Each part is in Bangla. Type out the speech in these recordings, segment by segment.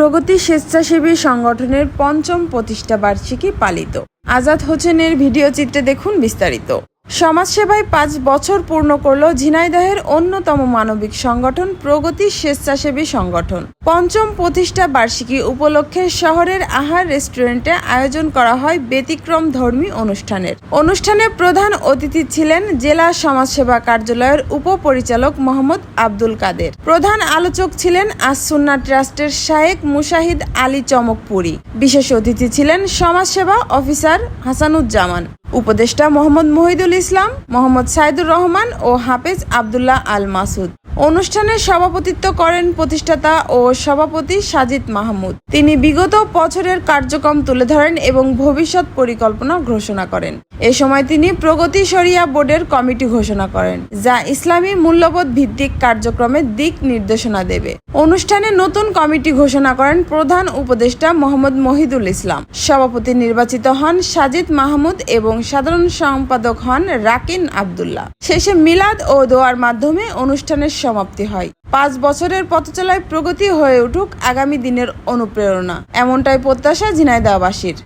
প্রগতি স্বেচ্ছাসেবী সংগঠনের পঞ্চম প্রতিষ্ঠা বার্ষিকী পালিত। আজাদ হোসেনের ভিডিও চিত্রে দেখুন বিস্তারিত। সমাজসেবায় পাঁচ বছর পূর্ণ করল ঝিনাইদহের অন্যতম মানবিক সংগঠন প্রগতি স্বেচ্ছাসেবী সংগঠন। পঞ্চম প্রতিষ্ঠা বার্ষিকী উপলক্ষে শহরের আহার রেস্টুরেন্টে আয়োজন করা হয় ব্যতিক্রম ধর্মী অনুষ্ঠানের। অনুষ্ঠানে প্রধান অতিথি ছিলেন জেলা সমাজসেবা কার্যালয়ের উপপরিচালক মোহাম্মদ আব্দুল কাদের। প্রধান আলোচক ছিলেন আসুন্না ট্রাস্টের শায়েক মুশাহিদ আলী চমকপুরি। বিশেষ অতিথি ছিলেন সমাজসেবা অফিসার হাসানুজ্জামান। উপদেষ্টা মোহাম্মদ মহিদুল ইসলাম মোহাম্মদ সাইদুর রহমান ও হাফেজ আবদুল্লাহ আল মাসুদ। অনুষ্ঠানে সভাপতিত্ব করেন প্রতিষ্ঠাতা ও সভাপতি সাজিদ মাহমুদ। তিনি বিগত বছরের কার্যক্রম তুলে ধরেন এবং ভবিষ্যৎ পরিকল্পনা ঘোষণা করেন। এ সময় তিনি প্রগতি শরিয়া বোর্ডের কমিটি ঘোষণা করেন, যা ইসলামী মূল্যবোধ ভিত্তিক কার্যক্রমের দিক নির্দেশনা দেবে। অনুষ্ঠানে নতুন কমিটি ঘোষণা করেন প্রধান উপদেষ্টা মোহাম্মদ মহিদুল ইসলাম। সভাপতি নির্বাচিত হন সাজিদ মাহমুদ এবং সাধারণ সম্পাদক হন রাকিন আবদুল্লাহ। শেষে মিলাদ ও দোয়ার মাধ্যমে অনুষ্ঠানের সমাপ্তি হয়। পাঁচ বছরের পথচলায় প্রগতি হয়ে উঠুক আগামী দিনের অনুপ্রেরণা। এমনটাই প্রত্যাশা ঝিনাইদাবাসীর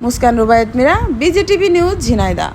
মুস্কান রুবায়ত মিরা, বিজেটিভি নিউজ ঝিনাইদা